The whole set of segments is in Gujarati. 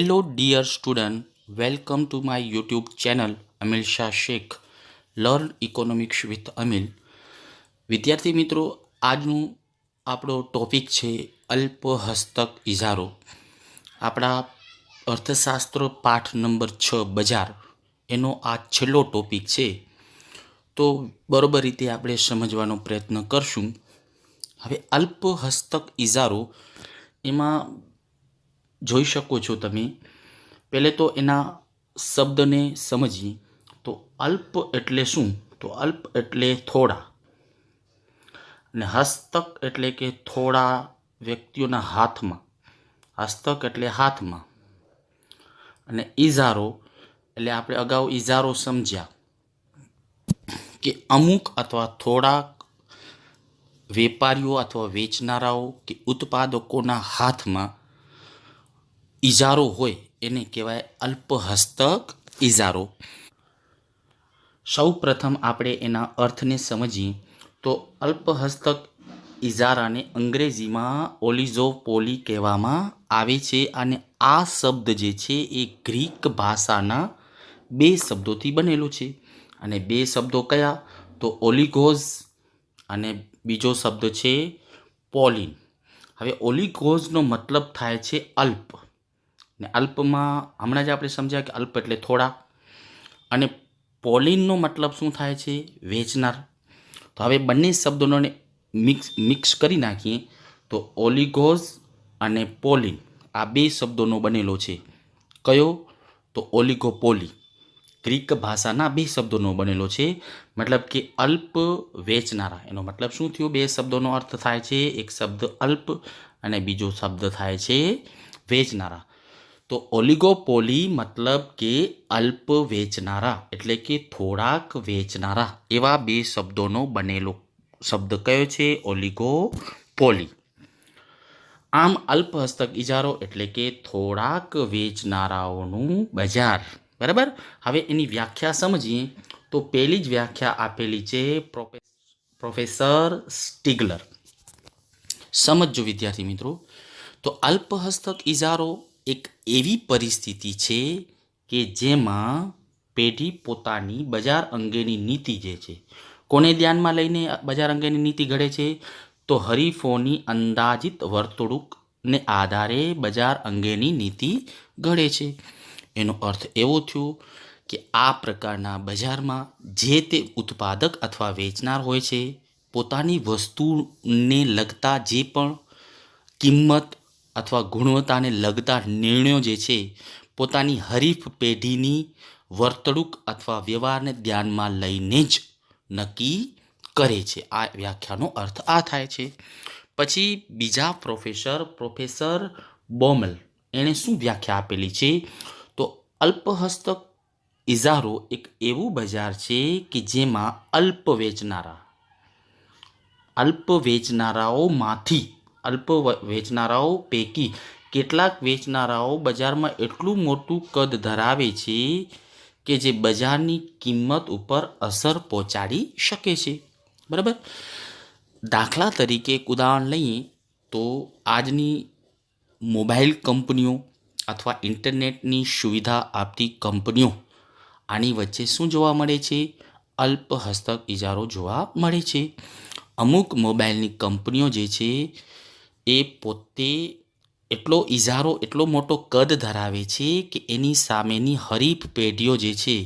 Hello dear student welcome to my YouTube channel Amil Shah Shaikh learn economics with Amil વિદ્યાર્થી મિત્રો, આજનું આપણો ટોપિક છે અલ્પ હસ્તક ઇજારો. આપણા અર્થશાસ્ત્ર પાઠ નંબર છ, બજાર. એનો આ છેલ્લો ટોપિક છે. તો બરોબર રીતે આપણે સમજવાનો પ્રયત્ન કરશું. હવે અલ્પ હસ્તક ઇજારો, એમાં જોઈ શકો છો તમે. પહેલે તો એના શબ્દને સમજીએ. તો અલ્પ એટલે શું? તો અલ્પ એટલે થોડા. અને હસ્તક એટલે કે થોડા વ્યક્તિઓના હાથમાં. હસ્તક એટલે હાથમાં. અને ઇઝારો એટલે આપણે અગાઉ ઇઝારો સમજ્યા કે અમુક અથવા થોડાક વેપારીઓ અથવા વેચનારાઓ કે ઉત્પાદકોના હાથમાં ઇજારો હોય એને કહેવાય અલ્પહસ્તક ઇજારો સૌ પ્રથમ આપણે એના અર્થને સમજીએ તો અલ્પહસ્તક ઇજારાને અંગ્રેજીમાં ઓલિઝોપોલી કહેવામાં આવે છે અને આ શબ્દ જે છે એ ગ્રીક ભાષાના બે શબ્દોથી બનેલો છે. અને બે શબ્દો કયા? તો ઓલિગોઝ અને બીજો શબ્દ છે પોલિન. હવે ઓલિગોઝનો મતલબ થાય છે અલ્પ. ને અલ્પમાં, હમણાં જ આપણે સમજ્યા કે અલ્પ એટલે થોડા. અને પોલિનનો મતલબ શું થાય છે? વેચનાર. તો હવે બંને શબ્દોને મિક્સ મિક્સ કરી નાખીએ તો ઓલિગોઝ અને પોલિન આ બે શબ્દોનો બનેલો છે. કયો? તો ઓલિગોપોલી. ગ્રીક ભાષાના બે શબ્દોનો બનેલો છે. મતલબ કે અલ્પ વેચનારા. એનો મતલબ શું થયો? બે શબ્દોનો અર્થ થાય છે. એક શબ્દ અલ્પ અને બીજો શબ્દ થાય છે વેચનારા. તો ઓલિગોપોલી મતલબ કે અલ્પ વેચનારા, એટલે કે થોડાક વેચનારા, એવા બે શબ્દોનો બનેલો શબ્દ કયો છે? ઓલિગોપોલી. આમ અલ્પ હસ્તક ઇજારો એટલે કે થોડાક વેચનારાઓનું બજાર. બરાબર? હવે એની વ્યાખ્યા સમજીએ તો પહેલી જ વ્યાખ્યા આપેલી છે પ્રોફેસર સ્ટીગલર. સમજો વિદ્યાર્થી મિત્રો. તો અલ્પ હસ્તક ઇજારો એક એવી પરિસ્થિતિ છે કે જેમાં પેઢી પોતાની બજાર અંગેની નીતિ જે છે, કોને ધ્યાનમાં લઈને બજાર અંગેની નીતિ ઘડે છે? તો હરીફોની અંદાજિત વર્તણૂકને આધારે બજાર અંગેની નીતિ ઘડે છે. એનો અર્થ એવો થયો કે આ પ્રકારના બજારમાં જે તે ઉત્પાદક અથવા વેચનાર હોય છે, પોતાની વસ્તુને લગતા જે પણ કિંમત અથવા ગુણવત્તાને લગતા નિર્ણયો જે છે, પોતાની હરીફ પેઢીની વર્તણૂક અથવા વ્યવહારને ધ્યાનમાં લઈને જ નક્કી કરે છે. આ વ્યાખ્યાનો અર્થ આ થાય છે. પછી બીજા પ્રોફેસર પ્રોફેસર બોમલ, એણે શું વ્યાખ્યા આપેલી છે? તો અલ્પહસ્તક ઇજારો એક એવું બજાર છે કે જેમાં અલ્પ વેચનારા, અલ્પ વેચનારાઓમાંથી અલ્પ વેચનારાઓ પૈકી કેટલાક વેચનારાઓ બજારમાં એટલું મોટું કદ ધરાવે છે કે જે બજારની કિંમત ઉપર અસર પહોંચાડી શકે છે. બરાબર? દાખલા તરીકે એક ઉદાહરણ લઈએ તો આજની મોબાઈલ કંપનીઓ અથવા ઇન્ટરનેટની સુવિધા આપતી કંપનીઓ, આની વચ્ચે શું જોવા મળે છે? અલ્પ હસ્તક ઇજારો જોવા મળે છે. અમુક મોબાઈલની કંપનીઓ જે છે એ પોતે એટલો ઇજારો એટલો મોટો કદ ધરાવે છે કે એની સામેની હરીફ પેઢીઓ જે છે,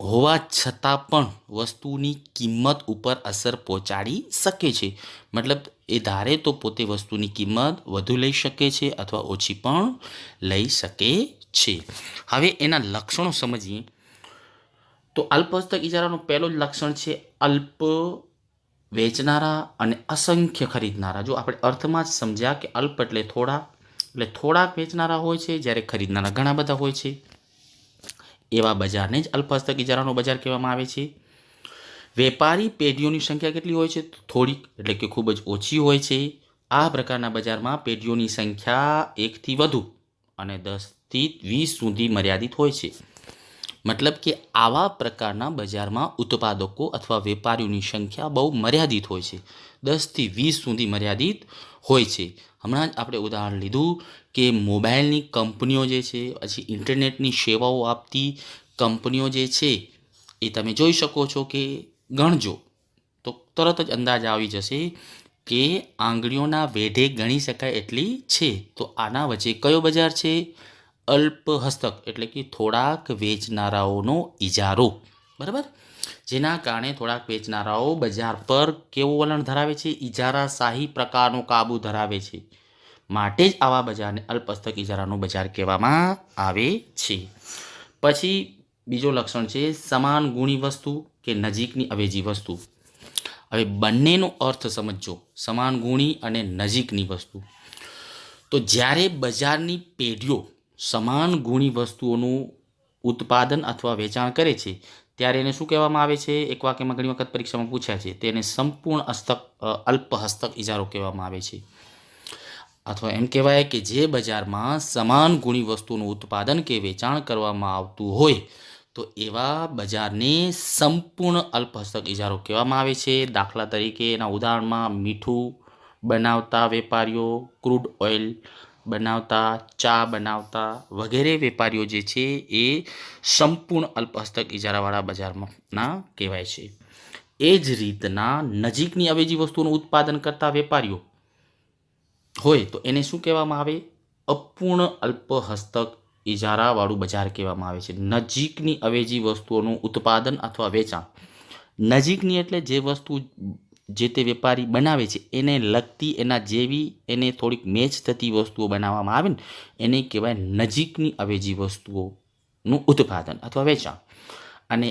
હોવા છતાં પણ વસ્તુની કિંમત ઉપર અસર પહોંચાડી શકે છે. મતલબ એ ધારે તો પોતે વસ્તુની કિંમત વધુ લઈ શકે છે અથવા ઓછી પણ લઈ શકે છે. હવે એના લક્ષણો સમજીએ. તો અલ્પસ્તક ઇજારાનું પહેલું જ લક્ષણ છે અલ્પ વેચનારા અને અસંખ્ય ખરીદનારા. જો આપણે અર્થમાં જ સમજ્યા કે અલ્પ એટલે થોડા, એટલે થોડાક વેચનારા હોય છે, જ્યારે ખરીદનારા ઘણા બધા હોય છે. એવા બજારને જ અલ્પહસ્તક ઇજારાનો બજાર કહેવામાં આવે છે. વેપારી પેઢીઓની સંખ્યા કેટલી હોય છે? થોડીક, એટલે કે ખૂબ જ ઓછી હોય છે. આ પ્રકારના બજારમાં પેઢીઓની સંખ્યા એકથી વધુ અને દસથી વીસ સુધી મર્યાદિત હોય છે. મતલબ કે આવા પ્રકારના બજારમાં ઉત્પાદકો અથવા વેપારીઓની સંખ્યા બહુ મર્યાદિત હોય છે. દસથી વીસ સુધી મર્યાદિત હોય છે. હમણાં જ આપણે ઉદાહરણ લીધું કે મોબાઈલની કંપનીઓ જે છે, પછી ઇન્ટરનેટની સેવાઓ આપતી કંપનીઓ જે છે, એ તમે જોઈ શકો છો કે ગણજો. તો તરત જ અંદાજ આવી જશે કે આંગળીઓના વેઢે ગણી શકાય એટલી છે. તો આના વચ્ચે કયો બજાર છે? અલ્પ હસ્તક એટલે કે થોડાક વેચનારાઓનો ઇજારો બરાબર? જેના કારણે થોડાક વેચનારાઓ બજાર પર કેવું વલણ ધરાવે છે? ઇજારાશાહી પ્રકારનો કાબુ ધરાવે છે. માટે જ આવા બજારને અલ્પહસ્તક ઇજારાનું બજાર કહેવામાં આવે છે. પછી બીજો લક્ષણ છે સમાન ગુણી વસ્તુ કે નજીકની અવેજી વસ્તુ. હવે બંનેનો અર્થ સમજજો. સમાન ગુણી અને નજીકની વસ્તુ. તો જ્યારે બજારની પેઢીઓ સમાન ગુણી વસ્તુઓનું ઉત્પાદન અથવા વેચાણ કરે છે, ત્યારે એને શું કહેવામાં આવે છે? એક વાક્યમાં ઘણી વખત પરીક્ષામાં પૂછ્યા છે, તેને સંપૂર્ણ હસ્તક અલ્પહસ્તક અલ્પ હસ્તક ઇજારો કહેવામાં આવે છે. અથવા એમ કહેવાય કે જે બજારમાં સમાન ગુણી વસ્તુનું ઉત્પાદન કે વેચાણ કરવામાં આવતું હોય, તો એવા બજારને સંપૂર્ણ અલ્પહસ્તક ઇજારો કહેવામાં આવે છે. દાખલા તરીકે એના ઉદાહરણમાં મીઠું બનાવતા વેપારીઓ, ક્રૂડ ઓઇલ બનાવતા, ચા બનાવતા વગેરે વેપારીઓ જે છે એ સંપૂર્ણ અલ્પહસ્તક ઇજારાવાળા બજારમાં કહેવાય છે. એ જ રીતના નજીકની અવેજી વસ્તુનું ઉત્પાદન કરતા વેપારીઓ હોય તો એને શું કહેવામાં આવે? અપૂર્ણ અલ્પહસ્તક ઇજારાવાળું બજાર કહેવામાં આવે છે. નજીકની અવેજી વસ્તુઓનું ઉત્પાદન અથવા વેચાણ. નજીકની એટલે જે વસ્તુ જે તે વેપારી બનાવે છે, એને લગતી એના જેવી એને થોડીક મેચ થતી વસ્તુઓ બનાવવામાં આવે ને એને કહેવાય નજીકની અવેજી વસ્તુઓનું ઉત્પાદન અથવા વેચાણ. અને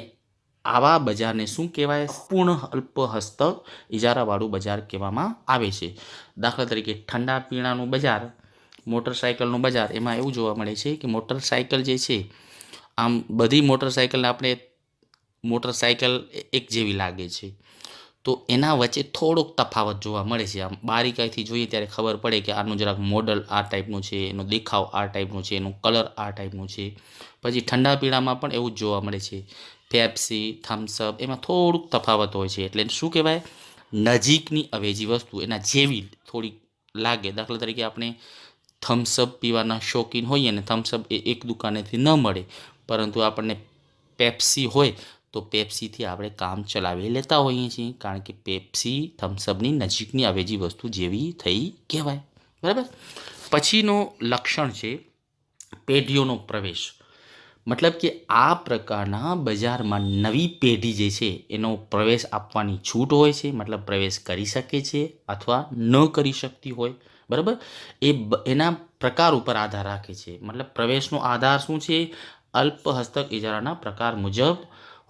આવા બજારને શું કહેવાય? પૂર્ણ અલ્પહસ્ત ઇજારાવાળું બજાર કહેવામાં આવે છે. દાખલા તરીકે ઠંડા પીણાનું બજાર મોટરસાઇકલનું બજાર, એમાં એવું જોવા મળે છે કે મોટરસાઇકલ જે છે, આમ બધી મોટરસાઇકલને આપણે મોટરસાઇકલ એક જેવી લાગે છે. તો એના વચ્ચે થોડોક તફાવત જોવા મળે છે. આમ બારીકાઈથી જોઈએ ત્યારે ખબર પડે કે આનું જરાક મોડલ આ ટાઈપનું છે, એનો દેખાવ આ ટાઈપનું છે, એનો કલર આ ટાઈપનું છે. પછી ઠંડા પીણામાં પણ એવું જ જોવા મળે છે. પેપ્સી થમ્સઅપ એમાં થોડુંક તફાવત હોય છે. એટલે શું કહેવાય? નજીકની અવેજી વસ્તુ, એના જેવી થોડીક લાગે. દાખલા તરીકે આપણે થમ્સઅપ પીવાના શોખીન હોઈએ ને થમ્સઅપ એ એક દુકાનેથી ન મળે. પરંતુ આપણને પેપ્સી હોય તો પેપ્સીથી આપણે કામ ચલાવી લેતા હોઈએ છીએ. કારણ કે પેપ્સી થમ્સઅપની નજીકની અવેજી વસ્તુ જેવી થઈ કહેવાય. બરાબર? પછીનો લક્ષણ છે પેઢીઓનો પ્રવેશ. મતલબ કે આ પ્રકારના બજારમાં નવી પેઢી જે છે એનો પ્રવેશ આપવાની છૂટ હોય છે. મતલબ પ્રવેશ કરી શકે છે અથવા ન કરી શકતી હોય. બરાબર? એ એના પ્રકાર ઉપર આધાર રાખે છે. મતલબ પ્રવેશનો આધાર શું છે? અલ્પ હસ્તક ઇજારાના પ્રકાર મુજબ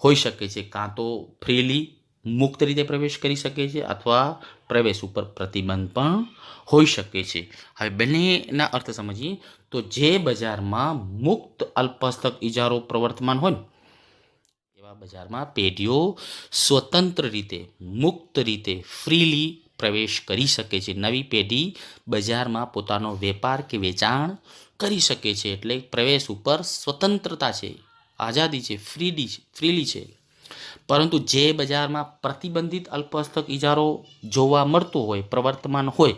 હોઈ શકે છે. કાં તો ફ્રીલી મુક્ત રીતે પ્રવેશ કરી શકે છે અથવા પ્રવેશ ઉપર પ્રતિબંધ પણ હોઈ શકે છે. હવે બંનેના અર્થ સમજીએ તો જે બજારમાં મુક્ત અલ્પસ્તક ઇજારો પ્રવર્તમાન હોય એવા બજારમાં પેઢીઓ સ્વતંત્ર રીતે, મુક્ત રીતે ફ્રીલી પ્રવેશ કરી શકે છે. નવી પેઢી બજારમાં પોતાનો વેપાર કે વેચાણ કરી શકે છે. એટલે પ્રવેશ ઉપર સ્વતંત્રતા છે. આઝાદી છે, ફ્રીડી છે, ફ્રીલી છે. પરંતુ જે બજારમાં પ્રતિબંધિત અલ્પહસ્તક ઇજારો જોવા મળતો હોય, પ્રવર્તમાન હોય,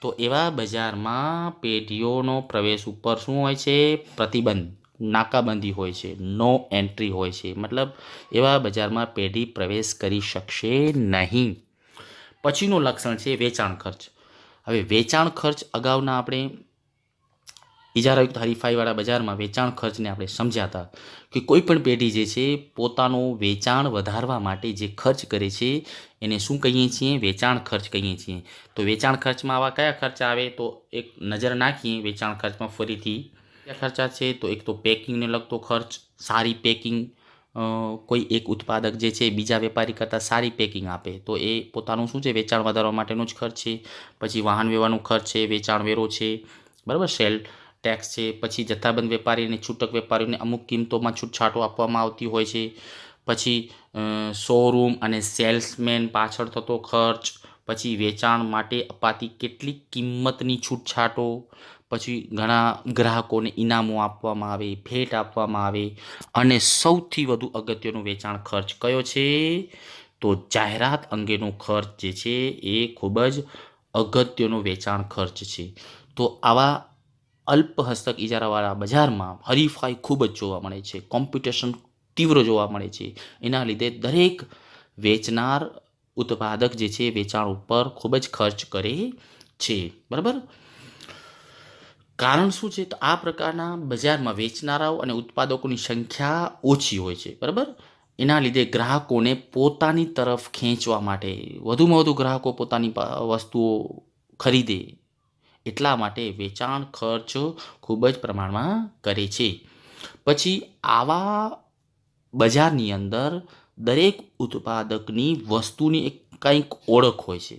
તો એવા બજારમાં પેઢીઓનો પ્રવેશ ઉપર શું હોય છે? પ્રતિબંધ, નાકાબંધી હોય છે નો એન્ટ્રી હોય છે. મતલબ એવા બજારમાં પેઢી પ્રવેશ કરી શકશે નહીં. પછીનું લક્ષણ છે વેચાણ ખર્ચ. હવે વેચાણ ખર્ચ અગાઉના આપણે ઇજારાયુક્ત હરીફાઈવાળા બજારમાં વેચાણ ખર્ચને આપણે સમજ્યા હતા કે કોઈ પણ પેઢી જે છે પોતાનું વેચાણ વધારવા માટે જે ખર્ચ કરે છે, એને શું કહીએ છીએ? વેચાણ ખર્ચ કહીએ છીએ. તો વેચાણ ખર્ચમાં આવા કયા ખર્ચ આવે? તો એક નજર નાખીએ, વેચાણ ખર્ચમાં ફરીથી કયા ખર્ચા છે? તો એક તો પેકિંગને લગતો ખર્ચ, સારી પેકિંગ કોઈ એક ઉત્પાદક જે છે બીજા વેપારી કરતાં સારી પેકિંગ આપે. તો એ પોતાનું શું છે? વેચાણ વધારવા માટેનો જ ખર્ચ છે. પછી વાહન વ્યવહારનો ખર્ચ છે, વેચાણ વેરો છે. બરાબર? સેલ ટેક્સ છે, પછી જથ્થાબંધ વેપારી અને છૂટક વેપારીઓને અમુક કિંમતોમાં છૂટછાટો આપવામાં આવતી હોય છે. પછી શોરૂમ અને સેલ્સમેન પાછળ થતો ખર્ચ, પછી વેચાણ માટે અપાતી કેટલીક કિંમતની છૂટછાટો, પછી ઘણા ગ્રાહકોને ઇનામો આપવામાં આવે, ભેટ આપવામાં આવે અને સૌથી વધુ અગત્યનો વેચાણ ખર્ચ કયો છે? તો જાહેરાત અંગેનો ખર્ચ જે છે એ ખૂબ જ અગત્યનો વેચાણ ખર્ચ છે. તો આવા અલ્પ હસ્તક ઇજારાવાળા બજારમાં હરીફાઈ ખૂબ જ જોવા મળે છે. કોમ્પિટિશન તીવ્ર જોવા મળે છે. એના લીધે દરેક વેચનાર ઉત્પાદક જે છે વેચાણ ઉપર ખૂબ જ ખર્ચ કરે છે. બરાબર? કારણ શું છે? તો આ પ્રકારના બજારમાં વેચનારાઓ અને ઉત્પાદકોની સંખ્યા ઓછી હોય છે. બરાબર? એના લીધે ગ્રાહકોને પોતાની તરફ ખેંચવા માટે વધુમાં વધુ ગ્રાહકો પોતાની વસ્તુઓ ખરીદે એટલા માટે વેચાણ ખર્ચ ખૂબ જ પ્રમાણમાં કરે છે. પછી આવા બજારની અંદર દરેક ઉત્પાદકની વસ્તુની એક કંઈક ઓળખ હોય છે.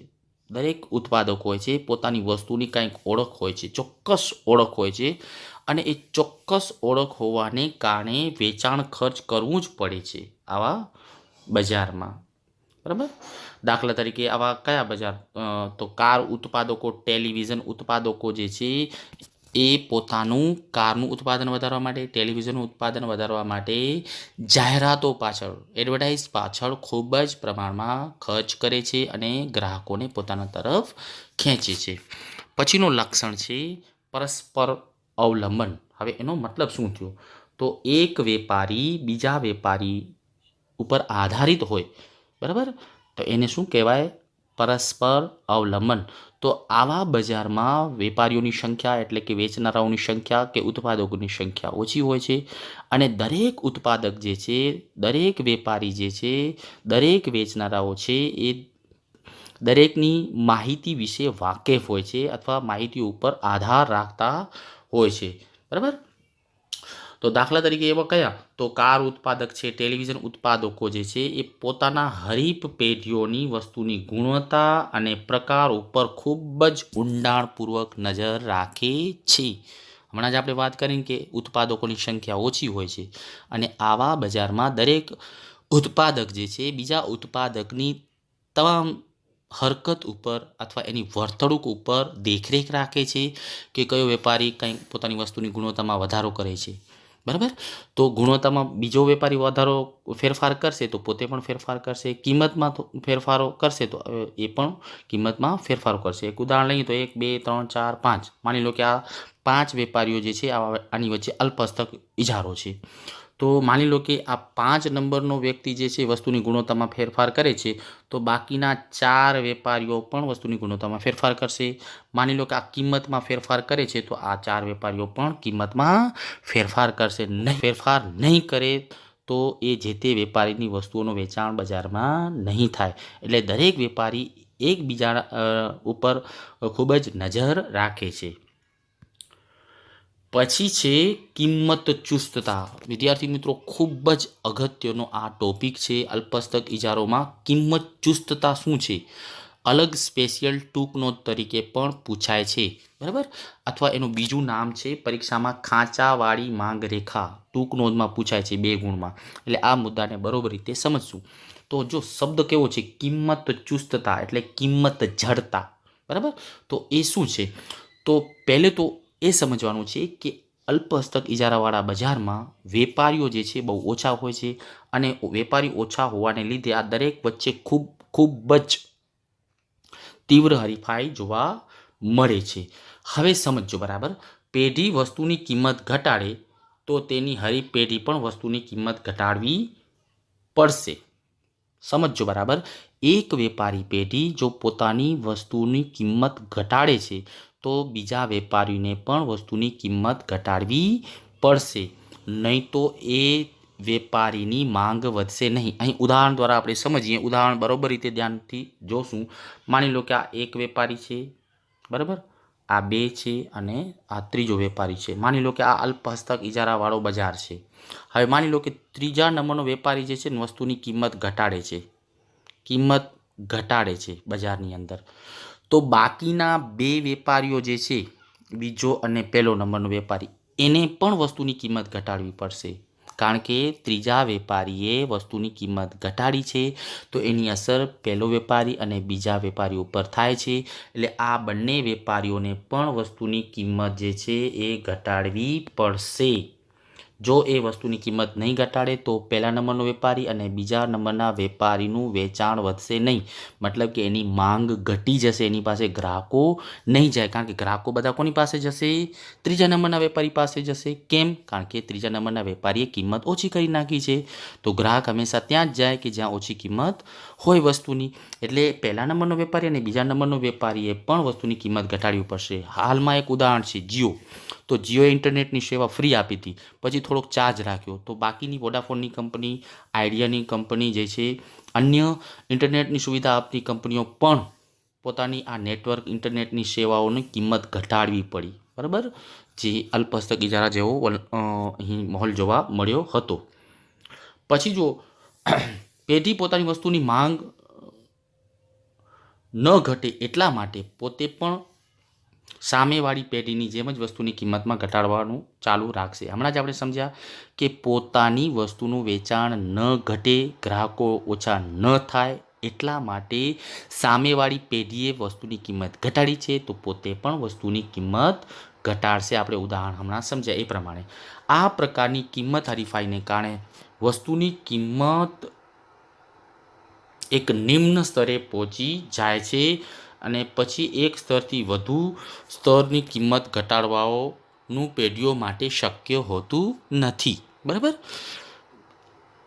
દરેક ઉત્પાદક હોય છે, પોતાની વસ્તુની કંઈક ઓળખ હોય છે, ચોક્કસ ઓળખ હોય છે અને એ ચોક્કસ ઓળખ હોવાને કારણે વેચાણ ખર્ચ કરવું જ પડે છે આવા બજારમાં. બરાબર? દાખલા તરીકે આવા કયા બજાર? તો કાર ઉત્પાદકો, ટેલિવિઝન ઉત્પાદકો જે છે, એ પોતાનું કારનું ઉત્પાદન વધારવા માટે, ટેલિવિઝનનું ઉત્પાદન વધારવા માટે જાહેરાતો પાછળ એડવર્ટાઇઝ પાછળ ખૂબ જ પ્રમાણમાં ખર્ચ કરે છે અને ગ્રાહકોને પોતાના તરફ ખેંચે છે. પછીનું લક્ષણ છે પરસ્પર અવલંબન. હવે એનો મતલબ શું થયો? તો એક વેપારી બીજા વેપારી ઉપર આધારિત હોય, બરાબર? તો એને શું કહેવાય? પરસ્પર અવલંબન. તો આવા બજારમાં વેપારીઓની સંખ્યા એટલે કે વેચનારાઓની સંખ્યા કે ઉત્પાદકોની સંખ્યા ઓછી હોય છે અને દરેક ઉત્પાદક જે છે, દરેક વેપારી જે છે, દરેક વેચનારાઓ છે એ દરેકની માહિતી વિશે વાકેફ હોય છે અથવા માહિતી ઉપર આધાર રાખતા હોય છે. બરાબર? તો દાખલા તરીકે એવા કયા? તો કાર ઉત્પાદક છે, ટેલિવિઝન ઉત્પાદકો જે છે, એ પોતાના હરીફ પેઢીઓની વસ્તુની ગુણવત્તા અને પ્રકાર ઉપર ખૂબ જ ઊંડાણપૂર્વક નજર રાખે છે. હમણાં જ આપણે વાત કરીને કે ઉત્પાદકોની સંખ્યા ઓછી હોય છે અને આવા બજારમાં દરેક ઉત્પાદક જે છે, બીજા ઉત્પાદકની તમામ હરકત ઉપર અથવા એની વર્તણૂક ઉપર દેખરેખ રાખે છે કે કયો વેપારી કંઈક પોતાની વસ્તુની ગુણવત્તામાં વધારો કરે છે. બરાબર? તો ગુણવત્તામાં બીજો વેપારી વધારો ફેરફાર કરશે તો પોતે પણ ફેરફાર કરશે. કિંમતમાં તો ફેરફારો કરશે તો એ પણ કિંમતમાં ફેરફારો કરશે. એક ઉદાહરણ લઈએ તો એક, બે, ત્રણ, ચાર, પાંચ. માની લો કે આ પાંચ વેપારીઓ જે છે આની વચ્ચે અલ્પસ્તક ઇજારો છે. તો માની લો કે આ પાંચ નંબરનો વ્યક્તિ જે છે વસ્તુની ગુણવત્તામાં ફેરફાર કરે છે, તો બાકીના ચાર વેપારીઓ પણ વસ્તુની ગુણવત્તામાં ફેરફાર કરશે. માની લો કે આ કિંમતમાં ફેરફાર કરે છે, તો આ ચાર વેપારીઓ પણ કિંમતમાં ફેરફાર કરશે. નહીં. ફેરફાર નહીં કરે તો એ જે તે વેપારીની વસ્તુઓનું વેચાણ બજારમાં નહીં થાય. એટલે દરેક વેપારી એકબીજા ઉપર ખૂબ જ નજર રાખે છે. પછી છે કિંમત ચુસ્તતા. વિદ્યાર્થી મિત્રો, ખૂબ જ અગત્યનો આ ટોપિક છે અલ્પસ્તક ઇજારોમાં. કિંમત ચુસ્તતા શું છે? અલગ સ્પેશિયલ ટૂંક નોંધ તરીકે પણ પૂછાય છે. બરાબર? અથવા એનું બીજું નામ છે પરીક્ષામાં ખાંચાવાળી માંગ રેખા. ટૂંક નોંધમાં પૂછાય છે બે ગુણમાં. એટલે આ મુદ્દાને બરોબર રીતે સમજશું. તો જો શબ્દ કેવો છે? કિંમત ચુસ્તતા એટલે કિંમત જડતા. બરાબર? તો એ શું છે? તો પહેલે તો એ સમજવાનું છે કે અલ્પહસ્તક ઇજારાવાળા બજારમાં વેપારીઓ જે છે બહુ ઓછા હોય છે અને વેપારી ઓછા હોવાને લીધે આ દરેક વચ્ચે ખૂબ ખૂબ જ તીવ્ર હરીફાઈ જોવા મળે છે. હવે સમજો બરાબર, પેઢી વસ્તુની કિંમત ઘટાડે તો તેની હરીપેઢી પણ વસ્તુની કિંમત ઘટાડવી પડશે. સમજો બરાબર, એક વેપારી પેઢી જો પોતાની વસ્તુની કિંમત ઘટાડે છે તો બીજા વેપારીને પણ વસ્તુની કિંમત ઘટાડવી પડશે. નહીં તો એ વેપારીની માંગ વધશે નહીં. અહીં ઉદાહરણ દ્વારા આપણે સમજીએ. ઉદાહરણ બરોબર રીતે ધ્યાનથી જોશું. માની લો કે આ એક વેપારી છે, બરાબર? આ બે છે અને આ ત્રીજો વેપારી છે. માની લો કે આ અલ્પહસ્તક ઇજારાવાળો બજાર છે. હવે માની લો કે ત્રીજા નંબરનો વેપારી જે છે વસ્તુની કિંમત ઘટાડે છે. કિંમત ઘટાડે છે બજારની અંદર. તો બાકીના બે વેપારીઓ જે છે, બીજો અને પહેલો નંબરનો વેપારી, એને પણ વસ્તુની કિંમત ઘટાડવી પડશે. કારણ કે ત્રીજા વેપારીએ વસ્તુની કિંમત ઘટાડી છે, તો એની અસર પહેલો વેપારી અને બીજા વેપારી ઉપર થાય છે. એટલે આ બંને વેપારીઓને પણ વસ્તુની કિંમત જે છે, એ ઘટાડવી પડશે. જો એ વસ્તુની કિંમત નહીં ઘટાડે, તો પહેલા નંબરનો વેપારી અને બીજા નંબરના વેપારીનું વેચાણ વધશે નહીં. મતલબ કે એની માંગ ઘટી જશે, એની પાસે ગ્રાહકો નહીં જાય. કારણ કે ગ્રાહકો બધા કોની પાસે જશે? ત્રીજા નંબરના વેપારી પાસે જશે. કેમ? કારણ કે ત્રીજા નંબરના વેપારીએ કિંમત ઓછી કરી નાખી છે. તો ગ્રાહક હંમેશા ત્યાં જ જાય કે જ્યાં ઓછી કિંમત હોય વસ્તુની. એટલે પહેલા નંબરનો વેપારી અને બીજા નંબરનો વેપારીએ પણ વસ્તુની કિંમત ઘટાડવી પડશે. હાલમાં એક ઉદાહરણ છે જીઓ. તો જીઓએ ઇન્ટરનેટની સેવા ફ્રી આપી હતી. પછી થોડોક ચાર્જ રાખ્યો. તો બાકીની વોડાફોનની કંપની આઈડિયાની કંપની જે છે, અન્ય ઇન્ટરનેટની સુવિધા આપતી કંપનીઓ પણ પોતાની આ નેટવર્ક ઇન્ટરનેટની સેવાઓની કિંમત ઘટાડવી પડી. બરાબર? જે અલ્પસ્તક ઇજારા જેવો અહીં માહોલ જોવા મળ્યો હતો. પછી જો પેઢી પોતાની વસ્તુની માંગ ન ઘટે એટલા માટે પોતે પણ સામેવાળી પેઢીની જેમ જ વસ્તુની કિંમતમાં ઘટાડવાનું ચાલુ રાખશે. હમણાં જ આપણે સમજ્યા કે પોતાની વસ્તુનું વેચાણ ન ઘટે, ગ્રાહકો ઓછા ન થાય, એટલા માટે સામેવાળી પેઢીએ વસ્તુની કિંમત ઘટાડી છે તો પોતે પણ વસ્તુની કિંમત ઘટાડશે. આપણે ઉદાહરણ હમણાં સમજ્યા એ પ્રમાણે. આ પ્રકારની કિંમત હરીફાઈને કારણે વસ્તુની કિંમત એક નિમ્ન સ્તરે પહોંચી જાય છે. અને પછી એક સ્તરથી વધુ સ્તરની કિંમત ઘટાડવાઓનું પેઢીઓ માટે શક્ય હોતું નથી. બરાબર?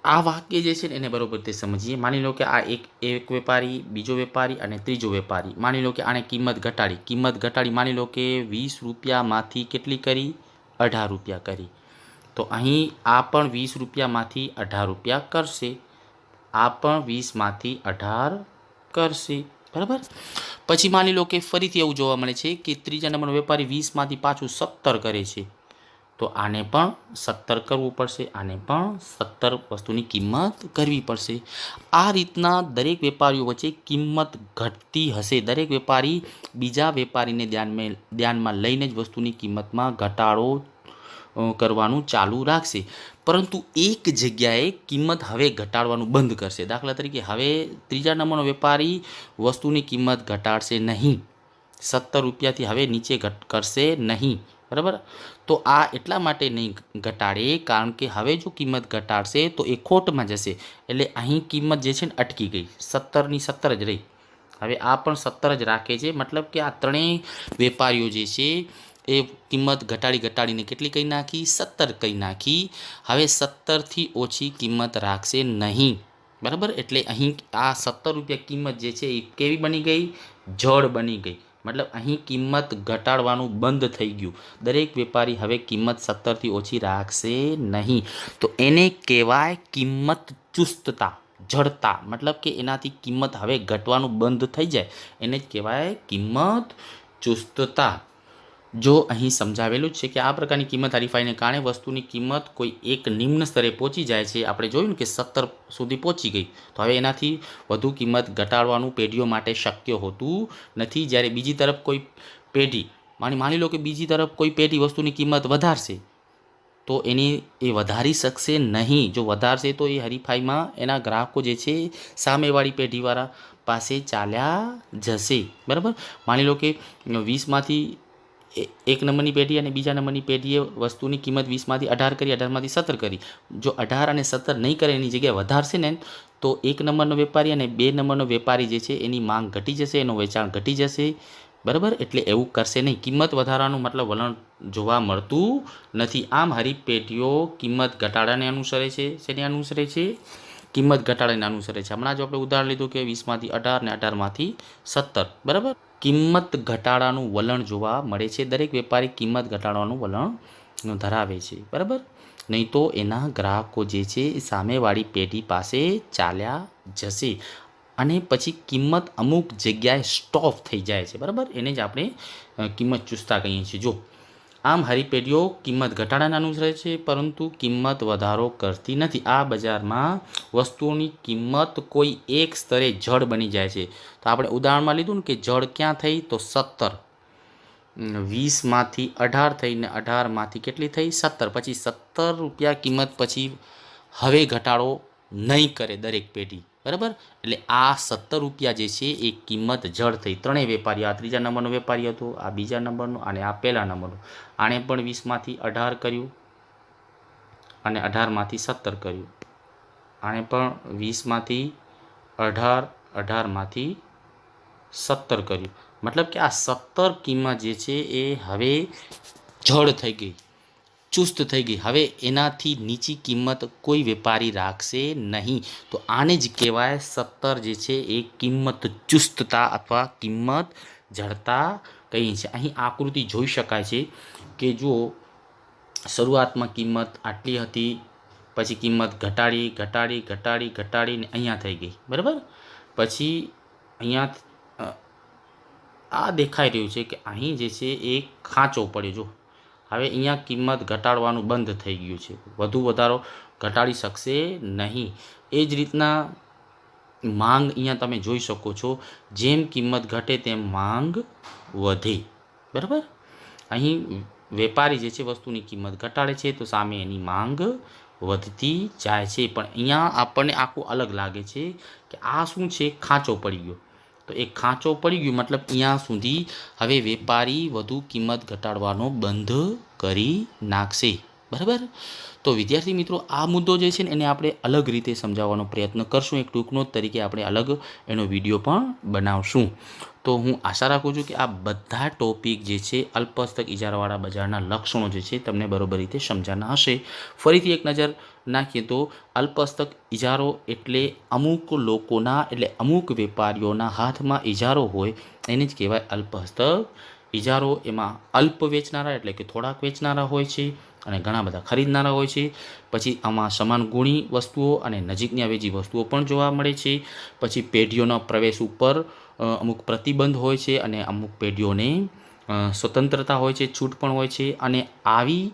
આ વાક્ય જે છે ને એને બરાબર તે સમજીએ. માની લો કે આ એક એક વેપારી, બીજો વેપારી અને ત્રીજો વેપારી. માની લો કે આણે કિંમત ઘટાડી. કિંમત ઘટાડી માની લો કે વીસ રૂપિયામાંથી કેટલી કરી? અઢાર રૂપિયા કરી. તો અહીં આ પણ વીસ રૂપિયામાંથી અઢાર રૂપિયા કરશે. આ પણ વીસમાંથી અઢાર કરશે. બરાબર? પછી માની લો કે ફરીથી એવું જોવા મળે છે કે ત્રીજા નંબરનો વેપારી વીસમાંથી પાછું સત્તર કરે છે. તો આને પણ સત્તર કરવું પડશે, આને પણ સત્તર વસ્તુની કિંમત કરવી પડશે. આ રીતના દરેક વેપારીઓ વચ્ચે કિંમત ઘટતી હશે. દરેક વેપારી બીજા વેપારીને ધ્યાનમાં ધ્યાનમાં લઈને જ વસ્તુની કિંમતમાં ઘટાડો કરવાનું ચાલુ રાખશે. પરંતુ એક જગ્યાએ કિંમત હવે ઘટાડવાનું બંધ કરશે. દાખલા તરીકે હવે ત્રીજા નંબરનો વેપારી વસ્તુની કિંમત ઘટાડશે નહીં. સત્તર રૂપિયાથી હવે નીચે ઘટ કરશે નહીં. બરાબર? તો આ એટલા માટે નહીં ઘટાડે, કારણ કે હવે જો કિંમત ઘટાડશે તો એ ખોટમાં જશે. એટલે અહીં કિંમત જે છે ને અટકી ગઈ. સત્તરની સત્તર જ રહી. હવે આ પણ સત્તર જ રાખે છે. મતલબ કે આ ત્રણેય વેપારીઓ જે છે એ કિંમત ઘટાડી ઘટાડીને કેટલી કરી નાખી? સત્તર કરી નાખી. હવે સત્તરથી ઓછી કિંમત રાખશે નહીં. બરાબર? એટલે અહીં આ સત્તર રૂપિયા કિંમત જે છે એ કેવી બની ગઈ? જડ બની ગઈ. મતલબ અહીં કિંમત ઘટાડવાનું બંધ થઈ ગયું. દરેક વેપારી હવે કિંમત સત્તરથી ઓછી રાખશે નહીં. તો એને કહેવાય કિંમત ચુસ્તતા, જડતા. મતલબ કે એનાથી કિંમત હવે ઘટવાનું બંધ થઈ જાય. એને જ કહેવાય કિંમત ચુસ્તતા. જો અહીં સમજાવેલું છે કે આ પ્રકારની કિંમત હરીફાઈને કારણે વસ્તુની કિંમત કોઈ એક નિમ્ન સ્તરે પહોંચી જાય છે, આપણે જોયું કે સત્તર સુધી પહોંચી ગઈ. તો હવે એનાથી વધુ કિંમત ઘટાડવાનું પેઢીઓ માટે શક્ય હોતું નથી. જ્યારે બીજી તરફ કોઈ પેઢી, માની માની લો કે બીજી તરફ કોઈ પેઢી વસ્તુની કિંમત વધારશે, તો એની, એ વધારી શકશે નહીં. જો વધારશે તો એ હરીફાઈમાં એના ગ્રાહકો જે છે, સામેવાળી પેઢીવાળા પાસે ચાલ્યા જશે. બરાબર? માની લો કે વીસમાંથી એક નંબરની પેઢી અને બીજા નંબરની પેઢીએ વસ્તુની કિંમત વીસમાંથી અઢાર કરી, અઢારમાંથી સત્તર કરી. જો અઢાર અને સત્તર નહીં કરે, એની જગ્યાએ વધારશે ને, તો એક નંબરનો વેપારી અને બે નંબરનો વેપારી જે છે, એની માંગ ઘટી જશે, એનું વેચાણ ઘટી જશે. બરાબર? એટલે એવું કરશે નહીં. કિંમત વધારાનું મતલબ વલણ જોવા મળતું નથી. આમ હરીફ પેઢીઓ કિંમત ઘટાડાને અનુસરે છે, શેને અનુસરે છે? કિંમત ઘટાડાને અનુસરે છે. હમણાં જ આપણે ઉદાહરણ લીધું કે વીસમાંથી અઢાર ને અઢારમાંથી સત્તર. બરાબર? કિંમત ઘટાડાનું વલણ જોવા મળે છે. દરેક વેપારી કિંમત ઘટાડવાનું વલણ ધરાવે છે. બરાબર? નહીં તો એના ગ્રાહકો જે છે એ સામેવાળી પેઢી પાસે ચાલ્યા જશે અને પછી કિંમત અમુક જગ્યાએ સ્ટોપ થઈ જાય છે. બરાબર? એને જ આપણે કિંમત ચુસ્તા કહીએ છીએ. જો આમ હરી પેઢીઓ કિંમત ઘટાડાને અનુસરે છે, પરંતુ કિંમત વધારો કરતી નથી. આ બજારમાં વસ્તુઓની કિંમત કોઈ એક સ્તરે જળ બની જાય છે. તો આપણે ઉદાહરણમાં લીધું ને કે જળ ક્યાં થઈ, તો સત્તર. વીસમાંથી અઢાર થઈને અઢારમાંથી કેટલી થઈ? સત્તર. પછી સત્તર રૂપિયા કિંમત પછી હવે ઘટાડો નહીં કરે દરેક પેઢી. બરાબર? એટલે આ સત્તર રૂપિયા જે છે, એ કિંમત જડ થઈ. ત્રણેય વેપારી આ ત્રીજા નંબરનો વેપારી હતો, આ બીજા નંબરનો અને આ પહેલા નંબરનો. આણે પણ વીસમાંથી અઢાર કર્યું અને અઢારમાંથી સત્તર કર્યું. આણે પણ વીસમાંથી અઢાર, અઢારમાંથી સત્તર કર્યું. મતલબ કે આ સત્તર કિંમત જે છે, એ હવે જડ થઈ ગઈ. ચુસ્ત થઈ ગઈ. હવે એનાથી નીચી કિંમત કોઈ વેપારી રાખશે નહીં. તો આને જ કહેવાય સત્તર જે છે એ કિંમત ચુસ્તતા અથવા કિંમત જડતા કહીએ છે. અહીં આકૃતિ જોઈ શકાય છે કે જો શરૂઆતમાં કિંમત આટલી હતી, પછી કિંમત ઘટાડી ઘટાડી ઘટાડી ઘટાડીને અહીંયા થઈ ગઈ. બરાબર? પછી અહીંયા આ દેખાઈ રહ્યું છે કે અહીં જે છે એ ખાંચો પડ્યો. જો હવે અહીંયા કિંમત ઘટાડવાનું બંધ થઈ ગયું છે. વધુ વધારો ઘટાડી શકશે નહીં. એ જ રીતના માંગ અહીંયા તમે જોઈ શકો છો. જેમ કિંમત ઘટે તેમ માંગ વધે. બરાબર? અહીં વેપારી જે છે વસ્તુની કિંમત ઘટાડે છે તો સામે એની માંગ વધતી જાય છે. પણ અહીંયા આપણને આખું અલગ લાગે છે કે આ શું છે? ખાંચો પડી ગયો. તો એ ખાંચો પડી ગયો, મતલબ અહીંયા સુધી હવે વેપારી વધુ કિંમત ઘટાડવાનો બંધ કરી નાખશે. બરાબર? તો વિદ્યાર્થી મિત્રો, આ મુદ્દો જે છે ને, એને આપણે અલગ રીતે સમજાવવાનો પ્રયત્ન કરશું. એક ટૂંકનો તરીકે આપણે અલગ એનો વીડિયો પણ બનાવશું. તો હું આશા રાખું છું કે આ બધા ટોપિક જે છે અલ્પસ્તક ઇજારવાળા બજારના લક્ષણો જે છે, તમને બરોબર રીતે સમજાના હશે. ફરીથી એક નજર નાખીએ તો અલ્પસ્તક ઇજારો એટલે અમુક લોકોના, એટલે અમુક વેપારીઓના હાથમાં ઇજારો હોય, એને જ કહેવાય અલ્પહસ્તક ઇજારો એમાં અલ્પ વેચનારા એટલે કે થોડાક વેચનારા હોય છે અને ઘણા બધા ખરીદનારા હોય છે. પછી આમાં સમાન ગુણી વસ્તુઓ અને નજીકની આવેજી વસ્તુઓ પણ જોવા મળે છે. પછી પેઢીઓના પ્રવેશ ઉપર અમુક પ્રતિબંધ હોય છે અને અમુક પેઢીઓને સ્વતંત્રતા હોય છે, છૂટ પણ હોય છે અને આવી,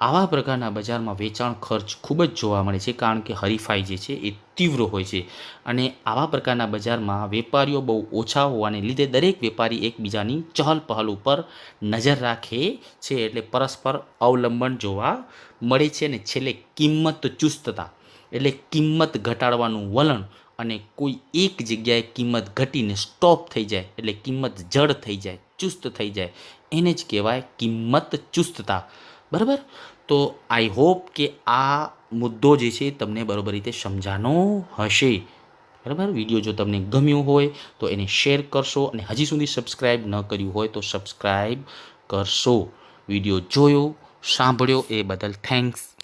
આવા પ્રકારના બજારમાં વેચાણ ખર્ચ ખૂબ જ જોવા મળે છે કારણ કે હરીફાઈ જે છે એ તીવ્ર હોય છે. અને આવા પ્રકારના બજારમાં વેપારીઓ બહુ ઓછા હોવાને લીધે દરેક વેપારી એકબીજાની ચહલ પહલ ઉપર નજર રાખે છે એટલે પરસ્પર અવલંબન જોવા મળે છે અને છેલ્લે કિંમત ચુસ્તતા, એટલે કિંમત ઘટાડવાનું વલણ અને કોઈ એક જગ્યાએ કિંમત ઘટીને સ્ટોપ થઈ જાય, એટલે કિંમત જડ થઈ જાય, ચુસ્ત થઈ જાય, એને જ કહેવાય કિંમત ચુસ્તતા. બરાબર? તો આઈ હોપ કે આ મુદ્દો જે છે તમને બરોબર રીતે સમજાનો હશે. બરાબર? વીડિયો જો તમને ગમ્યો હોય તો એને શેર કરશો અને હજી સુધી સબસ્ક્રાઈબ ન કર્યું હોય તો સબસ્ક્રાઈબ કરશો. વીડિયો જોયો, સાંભળ્યો એ બદલ થેન્ક્સ